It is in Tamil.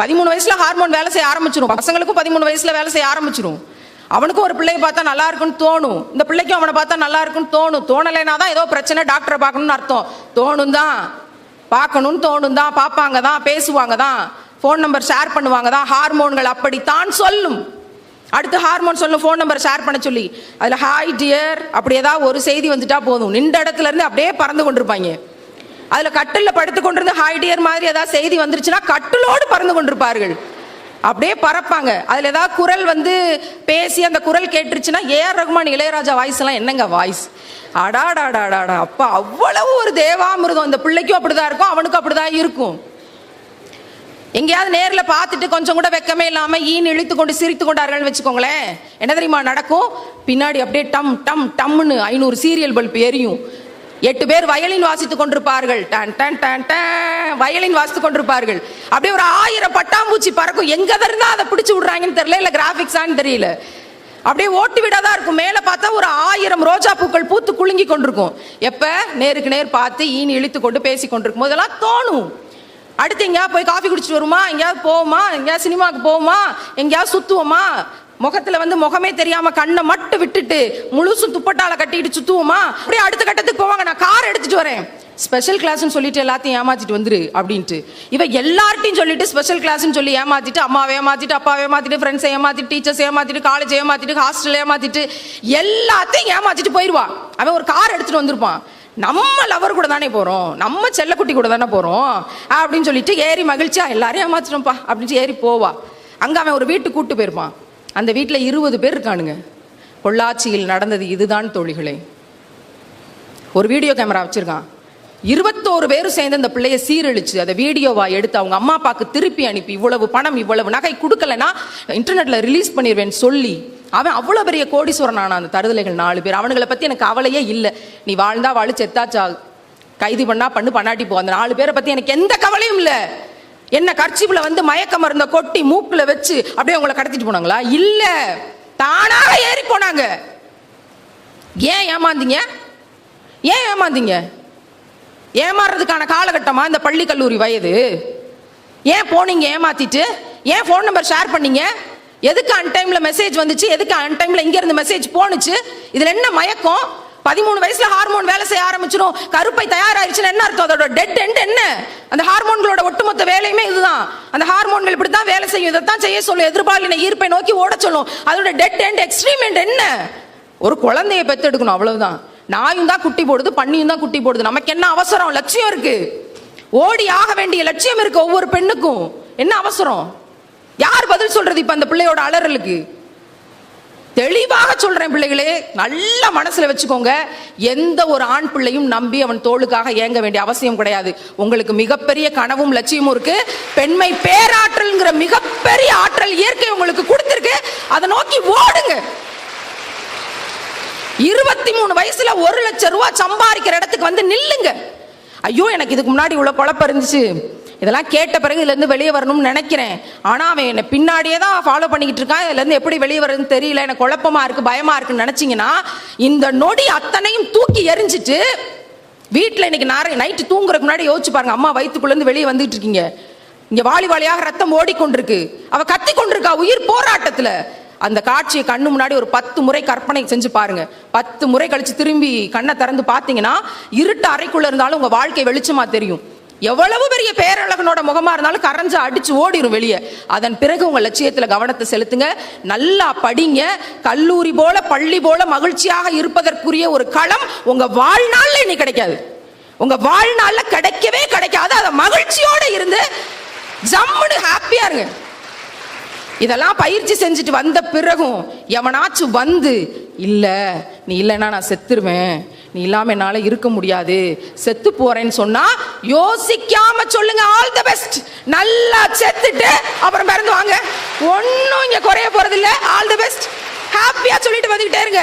பதிமூணு வயசுல ஹார்மோன் வேலை செய்ய ஆரம்பிச்சிரும். பசங்களுக்கும் பதிமூணு வயசுல வேலை செய்ய ஆரம்பிச்சிரும். அவனுக்கும் ஒரு பிள்ளையை பார்த்தா நல்லா இருக்குன்னு தோணும். இந்த பிள்ளைக்கும் அவனை பார்த்தா நல்லா இருக்குன்னு தோணும். தோணலைனா தான் ஏதோ பிரச்சனை டாக்டரை பார்க்கணும்னு அர்த்தம். தோணும் தான். பார்க்கணும்னு தோணும் தான். பார்ப்பாங்க தான். பேசுவாங்க தான். ஃபோன் நம்பர் ஷேர் பண்ணுவாங்க தான். ஹார்மோன்கள் அப்படித்தான் சொல்லும். அடுத்து ஹார்மோன் சொல்லும். ஃபோன் நம்பர் ஷேர் பண்ண சொல்லி. அதில் ஹாய் டியர் அப்படி ஏதாவது ஒரு செய்தி வந்துட்டா போதும். நின்ற இடத்துல இருந்து அப்படியே பறந்து கொண்டிருப்பாங்க. அதில் கட்டிலில் படுத்து கொண்டிருந்து ஹாய்டியர் மாதிரி ஏதாவது செய்தி வந்துருச்சுன்னா கட்டிலோடு பறந்து கொண்டிருப்பார்கள். அப்படியே பறப்பாங்க. அதில் ஏதாவது குரல் வந்து பேசி அந்த குரல் கேட்டுருச்சுன்னா ஏஆர் ரகுமான் இளையராஜா வாய்ஸ் எல்லாம் என்னங்க வாய்ஸ் அடாடாடாடாடா அப்போ அவ்வளவு ஒரு தேவாமிருதம் இந்த பிள்ளைக்கும் அப்படிதான் இருக்கும் அவனுக்கும் அப்படிதான் இருக்கும். எங்கேயாவது நேரில் பார்த்துட்டு கொஞ்சம் கூட வெக்கமே இல்லாமல் ஈன் இழுத்து கொண்டு சிரித்து கொண்டார்கள்னு வச்சுக்கோங்களேன். என்ன தெரியுமா நடக்கும்? பின்னாடி அப்படியே டம் டம் டம்னு ஐநூறு சீரியல் பல்ப் எரியும். எட்டு பேர் வயலின் வாசித்துக் கொண்டிருப்பார்கள். டன் டன் டன் டன். வயலின் வாசித்துக் கொண்டிருப்பார்கள். அப்படியே ஒரு ஆயிரம் பட்டாம்பூச்சி பறக்கும். எங்க இருந்தா அதை பிடிச்சி விடுறாங்கன்னு தெரியல. இல்ல கிராபிக்ஸான்னு தெரியல. அப்படியே ஓட்டு விடாதான் இருக்கும். மேலே பார்த்தா ஒரு ஆயிரம் ரோஜா பூக்கள் பூத்து குலுங்கி கொண்டிருக்கும். எப்ப? நேருக்கு நேர் பார்த்து ஈனி இழுத்து கொண்டு பேசி கொண்டிருக்கும். போதெல்லாம் தோணும். அடுத்து எங்கேயாவது போய் காஃபி குடிச்சிட்டு வருமா? எங்கேயாவது போவோமா? எங்கேயாவது சினிமாவுக்கு போவோமா? எங்கேயாவது சுத்துவோமா? முகத்துல வந்து முகமே தெரியாம கண்ணை மட்டும் விட்டுட்டு முழுசும் துப்பட்டால கட்டிட்டு சுத்துவோமா? அப்படியே அடுத்த கட்டத்துக்கு போவாங்க. நான் கார் எடுத்துட்டு வரேன். ஸ்பெஷல் கிளாஸ்னு சொல்லிட்டு எல்லாத்தையும் ஏமாத்திட்டு வந்துரு அப்படின்ட்டு. இவ எல்லார்ட்டையும் சொல்லிட்டு ஸ்பெஷல் கிளாஸ்னு சொல்லி ஏமாத்திட்டு அம்மாவை ஏமாத்திட்டு அப்பாவை ஏமாத்திட்டு ஃப்ரெண்ட்ஸை ஏமாத்திட்டு டீச்சர்ஸ் ஏமாத்திட்டு காலேஜ் ஏமாத்திட்டு ஹாஸ்டல் ஏமாத்திட்டு எல்லாத்தையும் ஏமாத்திட்டு போயிடுவா அவன் ஒரு கார் எடுத்துட்டு வந்திருப்பான். நம்ம லவர் கூட தானே போறோம். நம்ம செல்லக்குட்டி கூட தானே போறோம். அப்படின்னு சொல்லிட்டு ஏறி மகிழ்ச்சியா எல்லாரையும் ஏமாத்திட்டோம்ப்பா அப்படின்ட்டு ஏறி போவா. அங்க அவன் ஒரு வீட்டுக்கு கூட்டு போயிருப்பான். அந்த வீட்டில் இருபது பேர் இருக்கானுங்க. பொள்ளாச்சியில் நடந்தது இதுதான் தோழிகளே ஒரு வீடியோ கேமரா வச்சுருக்கான். இருபத்தோரு பேரும் சேர்ந்து அந்த பிள்ளைய சீரழிச்சு அதை வீடியோவா எடுத்து அவங்க அம்மா அப்பாவுக்கு திருப்பி அனுப்பி இவ்வளவு பணம் இவ்வளவு நகை கொடுக்கலனா இன்டர்நெட்டில் ரிலீஸ் பண்ணிடுவேன் சொல்லி அவன் அவ்வளோ பெரிய கோடீஸ்வரன் ஆனால் அந்த தருதலைகள் நாலு பேர். அவனுங்களை பற்றி எனக்கு கவலையே இல்லை. நீ வாழ்ந்தா வாழ் செத்தாச்சா கைது பண்ணா பண்ணு பண்ணாட்டி போ. அந்த நாலு பேரை பற்றி எனக்கு எந்த கவலையும் இல்லை. என்ன கர்ச்சிப்பில் வந்து மயக்க மருந்த கொட்டி மூக்கில் வச்சு அப்படியே உங்களை கடத்திட்டு போனாங்களா? இல்லை. தானாக ஏறி போனாங்க. ஏன் ஏமாந்தீங்க? ஏன் ஏமாந்தீங்க? ஏமாறுறதுக்கான காலகட்டமா இந்த பள்ளி கல்லூரி வயது? ஏன் போனீங்க ஏமாத்திட்டு? ஏன் ஃபோன் நம்பர் ஷேர் பண்ணீங்க? எதுக்கு அன் டைமில் மெசேஜ் வந்துச்சு? எதுக்கு அன் டைமில் இங்கேருந்து மெசேஜ் போனுச்சு இதில் என்ன மயக்கம்? பதிமூணு வயசுல ஹார்மோன் வேலை செய்ய ஆரம்பிச்சிடும் கருப்பை தயாராயிருச்சுன்னு என்ன அர்த்தம்? அதோட டெட் எண்ட் என்ன? அந்த ஹார்மோன்களோட ஒட்டுமொத்த வேலையுமே இதுதான். அந்த ஹார்மோன்கள் இப்படி தான் வேலை செய்யும். இதைத்தான் செய்ய சொல்லும். எதிர்பாலின ஈர்ப்பை நோக்கி ஓட சொல்லும். அதோட டெட் எண்ட் எக்ஸ்ட்ரீம் எண்ட் என்ன? ஒரு குழந்தைய பெத்தெடுக்கணும். அவ்வளவுதான். நாயும் தான் குட்டி போடுது பண்ணியும் தான் குட்டி போடுது. நமக்கு என்ன அவசரம்? லட்சியம் இருக்கு. ஓடி ஆக வேண்டிய லட்சியம் இருக்கு ஒவ்வொரு பெண்ணுக்கும். என்ன அவசரம்? யார் பதில் சொல்றது இப்ப அந்த பிள்ளையோட அலறலுக்கு? தெளிவாக சொல்றேன் பிள்ளைகளே நல்ல மனசுல வச்சுக்கோங்க. எந்த ஒரு ஆண் பிள்ளையும் நம்பி அவன் தோளுக்காக ஏங்க வேண்டிய அவசியம் கிடையாது. உங்களுக்கு மிகப்பெரிய கனவும் லட்சியமும் இருக்கு. பெண்மை பேராற்றல்ங்கிற மிகப்பெரிய ஆற்றல் இயற்கை உங்களுக்கு கொடுத்திருக்கு. அதை நோக்கி ஓடுங்க. இருபத்தி மூணு வயசுல ஒரு லட்சம் ரூபாய் சம்பாதிக்கிற இடத்துக்கு வந்து நில்லுங்க. ஐயோ எனக்கு இதுக்கு முன்னாடி இவ்வளவு குழப்பம் இருந்துச்சு. இதெல்லாம் கேட்ட பிறகு இதுலேருந்து வெளியே வரணும்னு நினைக்கிறேன். ஆனால் அவன் என்னை பின்னாடியே தான் ஃபாலோ பண்ணிக்கிட்டு இருக்கான். இதுலேருந்து எப்படி வெளியே வரதுன்னு தெரியல. எனக்கு குழப்பமாக இருக்கு பயமாக இருக்குன்னு நினச்சிங்கன்னா இந்த நொடி அத்தனையும் தூக்கி எரிஞ்சிட்டு வீட்டில் இன்னைக்கு நாரை நைட்டு தூங்குறதுக்கு முன்னாடி யோசிச்சு பாருங்க அம்மா வயிற்றுக்குள்ளேருந்து வெளியே வந்துட்டு இருக்கீங்க. இங்கே வாலி வாலியாக ரத்தம் ஓடிக்கொண்டிருக்கு. அவ கத்தி கொண்டிருக்கா உயிர் போராட்டத்தில். அந்த காட்சியை கண்ணு முன்னாடி ஒரு பத்து முறை கற்பனை செஞ்சு பாருங்க. பத்து முறை கழிச்சு திரும்பி கண்ணை திறந்து பார்த்தீங்கன்னா இருட்டு அறைக்குள்ள இருந்தாலும் உங்க வாழ்க்கை வெளிச்சமா தெரியும். எவ்வளவு பெரிய பேரழகனோட முகமா இருந்தாலும் கரைஞ்சு அடிச்சு ஓடிரும் வெளியே. அதன் பிறகு உங்க லட்சியத்துல கவனத்தை செலுத்துங்க. நல்லா படிங்க. கல்லூரி போல பள்ளி போல மகிழ்ச்சியாக இருப்பதற்குரிய ஒரு களம் உங்க வாழ்நாள்ல இனி கிடைக்காது. உங்க வாழ்நாள்ல கிடைக்கவே கிடைக்காது. அதை மகிழ்ச்சியோட இருந்து ஜம்முன்னு ஹாப்பியா இருங்க. இதெல்லாம் பயிற்சி செஞ்சுட்டு வந்த பிறகும் எவனாச்சும் வந்து இல்ல நீ இல்லைன்னா நான் செத்துருவேன். நீ இல்லாம என்னால இருக்க முடியாது. செத்து போறேன்னு சொன்னா யோசிக்காம சொல்லுங்க ஆல் தி பெஸ்ட் நல்லா செத்துட்டு அப்புறம் பிறந்து வாங்க. ஒன்றும் இங்க குறைய போறது இல்ல ஆல் தி பெஸ்ட் ஹாப்பியா சொல்லிட்டு வந்துக்கிட்டே இருங்க.